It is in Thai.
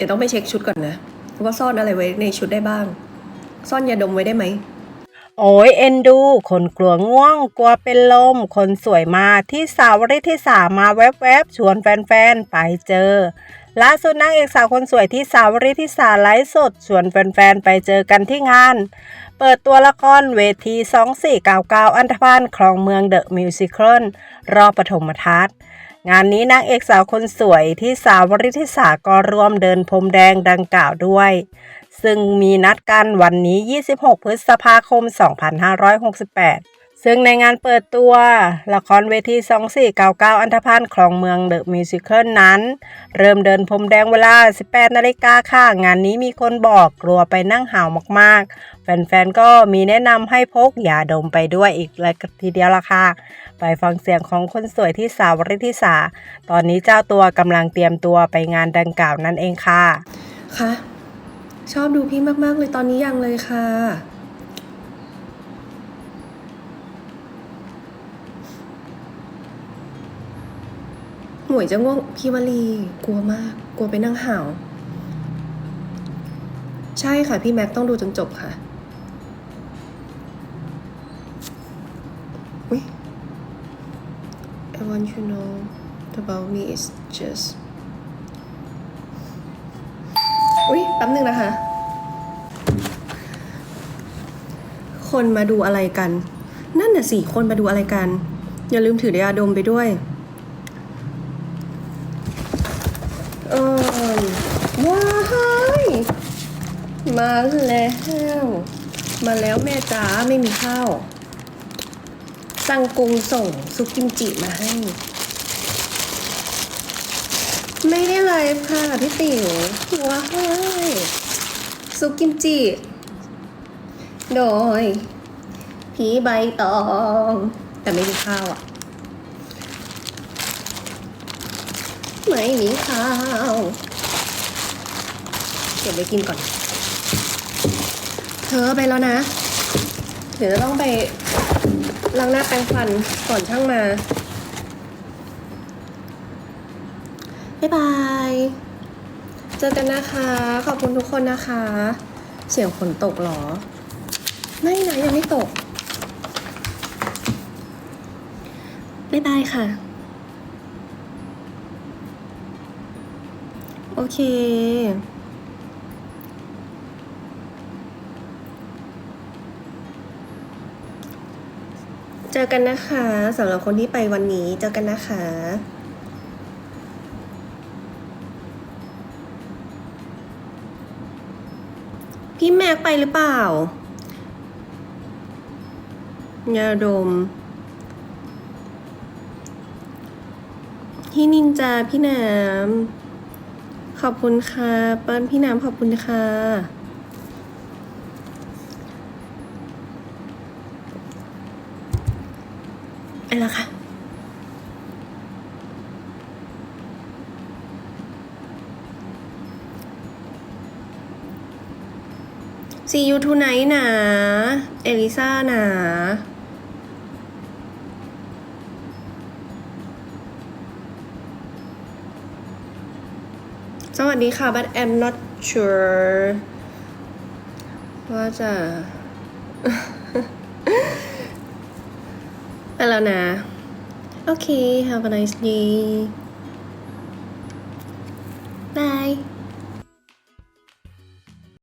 ดี๋ยวต้องไปเช็คชุดก่อนนะว่าซ่อนอะไรไว้ในชุดได้บ้าง ซ่อนยาดมไว้ได้ไหม โอ้ยเอ็นดู คนกลัวง่วง กลัวเป็นลม คนสวยมาที่สาวริที่สามาแวบๆ ชวนแฟนๆ ไปเจอล่าสุดนางเอกสาวคนสวยที่สาวริที่สาไลฟ์สดชวนแฟนๆ ไปเจอกันที่งาน เปิดตัวละครเวที 2499 อันธพาลคลองเมืองเดอะมิวสิคลรอบปฐมทัศน์ งานนี้นางเอกสาวคนสวยที่สาวริธิสาก็ร่วมเดินพรมแดงดังกล่าวด้วย ซึ่งมีนัดกันวันนี้ 26 พฤษภาคม 2568 ซึ่งในงานเปิดตัว ละครเวที 2499 อันธพาลคลองเมืองเดอะมิวสิคลนั้น เริ่มเดินพรมแดงเวลา 18นาฬิกาค่ะ งานนี้มีคนบอกกลัวไปนั่งห่าวมากๆ แฟนๆ ก็มีแนะนำให้พกยาดมไปด้วยอีกเลยทีเดียวละค่ะ ไปฟังเสียงของคนสวยที่สาวริธิสา ตอนนี้เจ้าตัวกำลังเตรียมตัวไปงานดังกล่าวนั่นเองค่ะ ค่ะ ชอบดูพี่มากๆเลยตอนนี้ยังเลยค่ะ หมวยจะง่วงพี่วลีกลัวมาก กลัวไปนั่งห่าว ใช่ค่ะ พี่แม็กต้องดูจนจบค่ะอุ๊ย I want you know about me is just อุ๊ยแป๊บนึงนะคะ คนมาดูอะไรกัน นั่นน่ะสิคนมาดูอะไรกัน อย่าลืมถือยาดมไปด้วย เออว้ายมาแล้ว มาแล้วแม่จ๋าไม่มีข้าวสั่งกุงส่งซุปกิมจิมาให้ ไม่ได้ไลฟ์ค่ะพี่ติ๋วว้ายซุปกิมจิ โดยผีใบตอง แต่ไม่มีข้าวอะ ไม่มีข้าวเก็บไว้กินก่อน เธอไปแล้วนะ เดี๋ยวจะต้องไปล้างหน้าแปรงฟันก่อนช่างมา บ๊ายบาย เจอกันนะคะ ขอบคุณทุกคนนะคะ เสียงฝนตกเหรอ ไม่นะยังไม่ตก บ๊ายบายค่ะ โอเค เจอกันนะคะสำหรับคนที่ไปวันนี้เจอกันนะคะพี่แม็กไปหรือเปล่ายาดม พี่นินจาพี่น้ำ ขอบคุณค่ะเปิ้ลพี่น้ำขอบคุณค่ะไปแล้วค่ะ See you tonight นะ เอลิซ่านะ สวัสดีค่ะ but I'm not sure ว่าจะ ไปแล้วนะ โอเค have a nice day bye